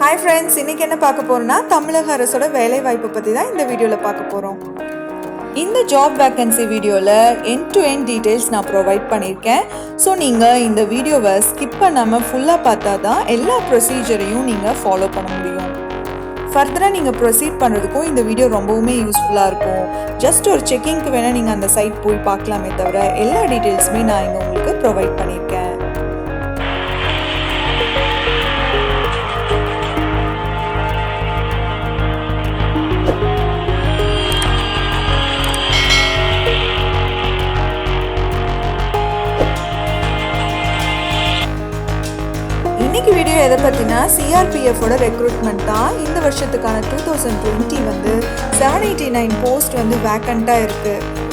Hi friends இன்றைக்கி என்ன பார்க்க போகிறோன்னா தமிழக அரசோட வேலைவாய்ப்பு பற்றி தான் இந்த வீடியோவில் பார்க்க போகிறோம் இந்த ஜாப் வேக்கன்சி வீடியோவில் என் டு என் டீட்டெயில்ஸ் நான் ப்ரொவைட் பண்ணியிருக்கேன். ஸோ நீங்கள் இந்த வீடியோவை ஸ்கிப் பண்ணாமல் ஃபுல்லாக பார்த்தா தான் எல்லா ப்ரொசீஜரையும் நீங்கள் ஃபாலோ பண்ண முடியும். ஃபர்தராக நீங்கள் ப்ரொசீட் பண்ணுறதுக்கும் இந்த வீடியோ ரொம்பவுமே யூஸ்ஃபுல்லாக இருக்கும். ஜஸ்ட் ஒரு செக்கிங்க்கு வேணால் நீங்கள் அந்த சைட் போய் பார்க்கலாமே தவிர எல்லா டீட்டெயில்ஸுமே நான் இங்கே உங்களுக்கு ப்ரொவைட் பண்ணியிருக்கேன். பார்த்தீங்கன்னா சிஆர்பிஎஃபோட ரெக்ரூட்மெண்ட் தான் இந்த வருஷத்துக்கான டூ தௌசண்ட் டுவெண்ட்டி வந்து செவன் எயிட்டி நைன் போஸ்ட் வந்து வேக்கண்ட்டாக இருக்குது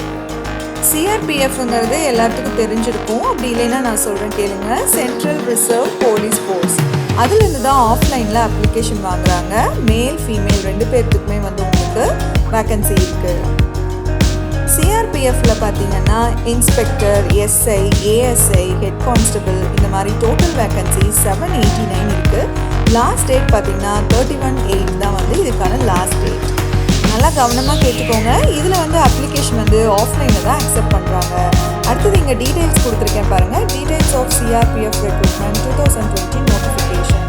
சிஆர்பிஎஃப்ங்கிறது எல்லாத்துக்கும் தெரிஞ்சிருக்கும். அப்படி இல்லைன்னா நான் சொல்கிறேன் கேளுங்க. சென்ட்ரல் ரிசர்வ் போலீஸ் ஃபோர்ஸ் அதுலேருந்து தான் ஆஃப்லைனில் அப்ளிகேஷன் வாங்குறாங்க. மேல் ஃபீமேல் ரெண்டு பேர்த்துக்குமே வந்து உங்களுக்கு வேக்கன்சி இருக்குது சிஆர்பிஎஃப்ல பார்த்தீங்கன்னா inspector SI ASI head constable இந்த மாதிரி total vacancy seven eighty nine இருக்குது லாஸ்ட் டேட் பார்த்தீங்கன்னா தேர்ட்டி ஒன் எயிட் தான் வந்து இதுக்கான லாஸ்ட் டேட் நல்லா கவனமாக கேட்டுக்கோங்க. இதில் வந்து அப்ளிகேஷன் வந்து ஆஃப்லைனில் தான் அக்செப்ட் பண்ணுறாங்க அடுத்தது இங்கே டீடைல்ஸ் கொடுத்துருக்கேன் பாருங்கள் details of CRPF recruitment two thousand twenty notification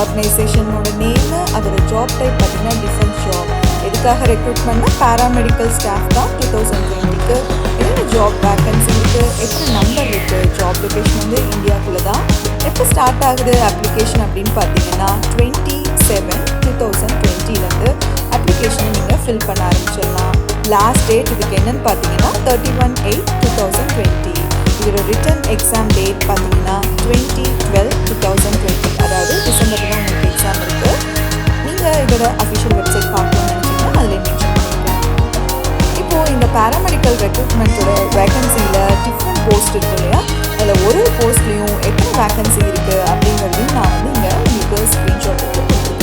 ஆர்கனைசேஷனோட name அதோட ஜாப் டைப் பார்த்தீங்கன்னா டிஃபென்ஸ் ஜாப் எதுக்காக ரெக்ரூட்மெண்ட்னா பேராமெடிக்கல் ஸ்டாஃப் தான் டூ தௌசண்ட் டுவெண்ட்டிக்கு என்ன ஜாப் வேக்கன்சி இருக்குது எத்தனை நம்பர் இருக்குது ஜாப் லொக்கேஷன் வந்து இந்தியாவுக்குள்ளே தான். எப்போ ஸ்டார்ட் ஆகுது அப்ளிகேஷன் அப்படின்னு பார்த்தீங்கன்னா டுவெண்ட்டி செவன் டூ தௌசண்ட் டுவெண்ட்டிலேருந்து அப்ளிகேஷனை நீங்கள் ஃபில் பண்ண ஆரம்பிச்சிடலாம். லாஸ்ட் டேட் இதுக்கு என்னன்னு பார்த்தீங்கன்னா thirty one eight two thousand twenty இதோட ரிட்டன் எக்ஸாம் டேட் பார்த்தீங்கன்னா twenty twelve two thousand twenty அதாவது டிசம்பர் தான் உங்களுக்கு எக்ஸாம் இருக்குது நீங்கள் இதோட அஃபிஷியல் வெப்சைட் பார்க்க பேராமெடிக்கல் ரெக்ரூட்மெண்ட்டோட வேகன்சியில் டிஃப்ரெண்ட் போஸ்ட் இருக்கு இல்லையா? அதில் ஒரு போஸ்ட்லேயும் எத்தனை வேகன்சி இருக்குது அப்படிங்கிறதையும் நான் வந்து இங்கே உங்களுக்கு ஸ்க்ரீன்ஷாட் கொடுத்துருக்கேன்.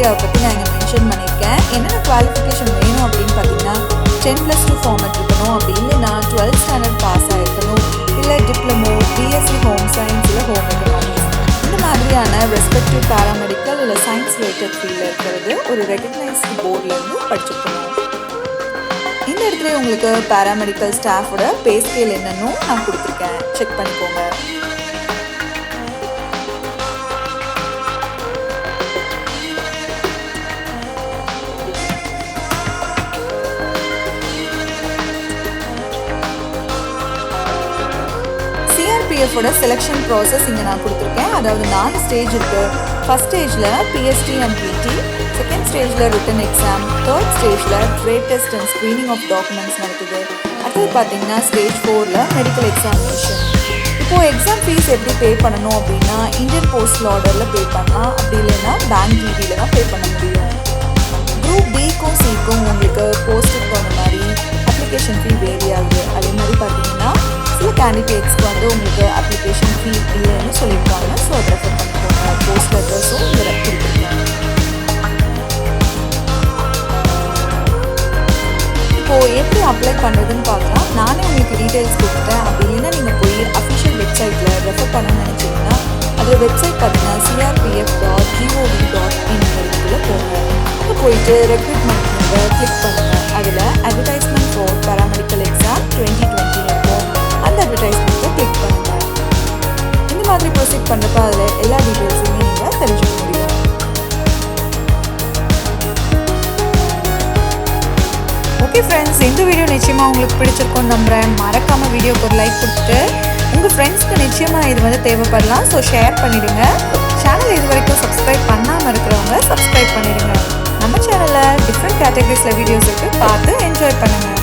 கிரிட்டீரியாவை பற்றி நான் இங்கே மென்ஷன் பண்ணியிருக்கேன். என்னென்ன குவாலிஃபிகேஷன் வேணும் அப்படின்னு பார்த்தீங்கன்னா டென் ப்ளஸ் டூ ஃபார்மேட் இருக்கணும் அப்படி இல்லைன்னா டுவெல்த் ஸ்டாண்டர்ட் பாஸ் ஆகிருக்கணும் இல்லை டிப்ளமோ பிஎஸ்சி ஹோம் சயின்ஸ் இல்லை ஹோம் எக்கனாமிக்ஸ் இந்த மாதிரியான ரெஸ்பெக்டிவ் பேராமெடிக்கல் இல்லை சயின்ஸ் ரிலேட்டட் ஃபீல்டில் இருக்கிறது ஒரு ரெகக்னைஸ்டு போர்ட்லேருந்து படிச்சிருக்கணும் இந்த இடத்துல உங்களுக்கு பேராமெடிக்கல் ஸ்டாஃபோட பே ஸ்கேல் என்னன்னு நான் கொடுத்துருக்கேன். செக் பண்ணிக்கோங்க. சிஆர்பிஎஃபோட செலெக்ஷன் ப்ராசஸ் இங்கே நான் கொடுத்துருக்கேன். அதாவது நாலு ஸ்டேஜ் இருக்குது ஃபஸ்ட் ஸ்டேஜில் பிஎஸ்டி அண்ட் பிடி செகண்ட் ஸ்டேஜில் ரிட்டன் எக்ஸாம் தேர்ட் ஸ்டேஜில் trade test and screening of documents நடக்குது. அடுத்தது பார்த்தீங்கன்னா ஸ்டேஜ் ஃபோரில் மெடிக்கல் எக்ஸாமினேஷன் இப்போது எக்ஸாம் ஃபீஸ் எப்படி பே பண்ணணும் அப்படின்னா இந்தியன் போஸ்டல் ஆர்டரில் பே பண்ணலாம். அப்படி இல்லைன்னா பேங்க் டிவியில் தான் பே பண்ண முடியும். குரூப் பிக்கும் சிக்கும் உங்களுக்கு போஸ்ட்டுக்கு போன மாதிரி அப்ளிகேஷன் ஃபீ வேணும். கேண்டிடேட்ஸ்க்கு வந்து உங்களுக்கு அப்ளிகேஷன் ஃபீ இல்லைன்னு சொல்லியிருக்காங்க ஸோ அதை ரெஃபர் பண்ணிக்கோங்க போஸ்ட் லெட்டர்ஸும் இதில் கொடுத்துருக்கேன் இப்போது எப்படி அப்ளை பண்ணுறதுன்னு பார்க்கலாம் நானே உங்களுக்கு டீட்டெயில்ஸ் கொடுத்துட்டேன் அப்படி இல்லைன்னா நீங்கள் போய் அஃபிஷியல் வெப்சைட்டில் ரெஃபர் பண்ணணும்னு நினச்சிங்கன்னா அதில் வெப்சைட் பார்த்தீங்கன்னா CRPF dot GOV dot in போங்க அங்கே போயிட்டு ரெக்ரூட்மெண்ட் கிளிக் பண்ணுங்கள் அதில் அட்வர்டைஸ் ஓகே ஃப்ரெண்ட்ஸ் இந்த வீடியோ நிச்சயமாக உங்களுக்கு பிடிச்சிருக்கும்னு நம்புகிறேன் மறக்காமல் வீடியோக்கு ஒரு லைக் கொடுத்துட்டு உங்கள் ஃப்ரெண்ட்ஸ்க்கு நிச்சயமாக இது வந்து தேவைப்படலாம். ஸோ ஷேர் பண்ணிவிடுங்க சேனல் இது வரைக்கும் சப்ஸ்கிரைப் பண்ணாமல் இருக்கிறவங்க சப்ஸ்கிரைப் பண்ணிவிடுங்க நம்ம சேனலில் டிஃப்ரெண்ட் கேட்டகரிஸில் வீடியோஸ் இருக்குது பார்த்து என்ஜாய் பண்ணுங்கள்